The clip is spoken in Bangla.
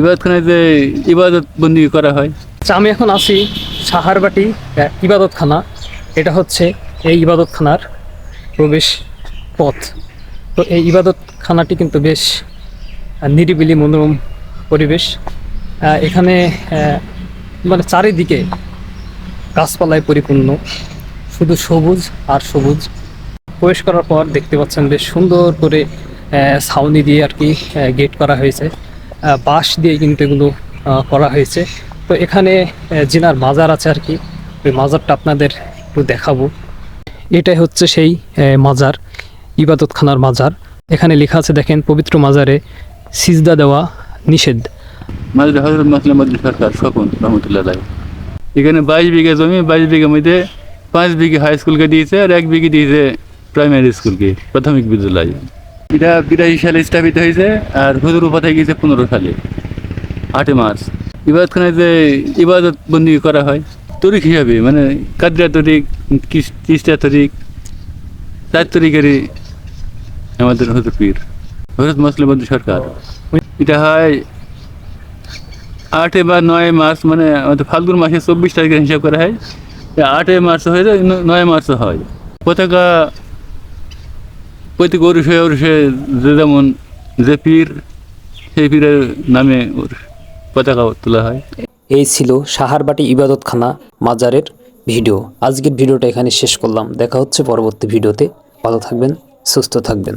ইবাদতখানায় যে ইবাদত বন্দি করা হয়। আচ্ছা আমি এখন আছি সাহারবাটি ইবাদতখানা। এটা হচ্ছে এই ইবাদতখানার প্রবেশ পথ। তো এই ইবাদতখানাটি কিন্তু বেশ নিরিবিলি মনোরম পরিবেশ। এখানে মানে চারিদিকে গাছপালায় পরিপূর্ণ। শুধু সবুজ আর সবুজ। প্রবেশ করার পর দেখতে পাচ্ছেন বেশ সুন্দর করে ছাউনি দিয়ে আর কি গেট করা হয়েছে। বাঁশ দিয়ে কিন্তু এগুলো করা হয়েছে। তো এখানে জিনার মাজার আছে আর কি। ওই মাজারটা আপনাদের একটু দেখাবো। এটাই হচ্ছে সেই মাজার, ইবাদতখানার মাজার। এখানে লেখা আছে, দেখেন, পবিত্র মাজারে সিজদা দেওয়া নিষেধ। রহমতুল্লাহ এখানে বাইশ বিঘা জমি, বাইশ বিঘার মধ্যে পাঁচ বিঘে হাই স্কুলকে দিয়েছে আর এক বিঘে দিয়েছে প্রাইমারি স্কুলকে প্রাথমিক বিদ্যালয়। এটা বিরাশি সালে স্থাপিত হয়েছে আর হুজুর উপাধ্যায় গিয়েছে পনেরো সালে, আটই মার্চ। ইবাদতখানায় যে ইবাদত বন্দি করা হয়, তরিক হিসাবে মানে কাদরা তরিক তিস্তা তরিক চার তরিকেরই আমাদের হুজুর পীর, হজরত মুসলিম মদ্দুল সরকার। এটা হয় আটে বা নয় মার্চ মানে আমাদের ফাল্গুন মাসে চব্বিশ তারিখের হিসাব করা হয়। আটে মার্চ হয়ে যায় নয় মার্চ হয়। পতাকা প্রতি অরুষে অরুষে যে যেমন যে পীর, সেই পীরের নামে ওর পতাকা তোলা হয়। এই ছিল সাহারবাটি ইবাদতখানা মাজারের ভিডিও। আজকের ভিডিওটা এখানে শেষ করলাম। দেখা হচ্ছে পরবর্তী ভিডিওতে। ভালো থাকবেন, সুস্থ থাকবেন।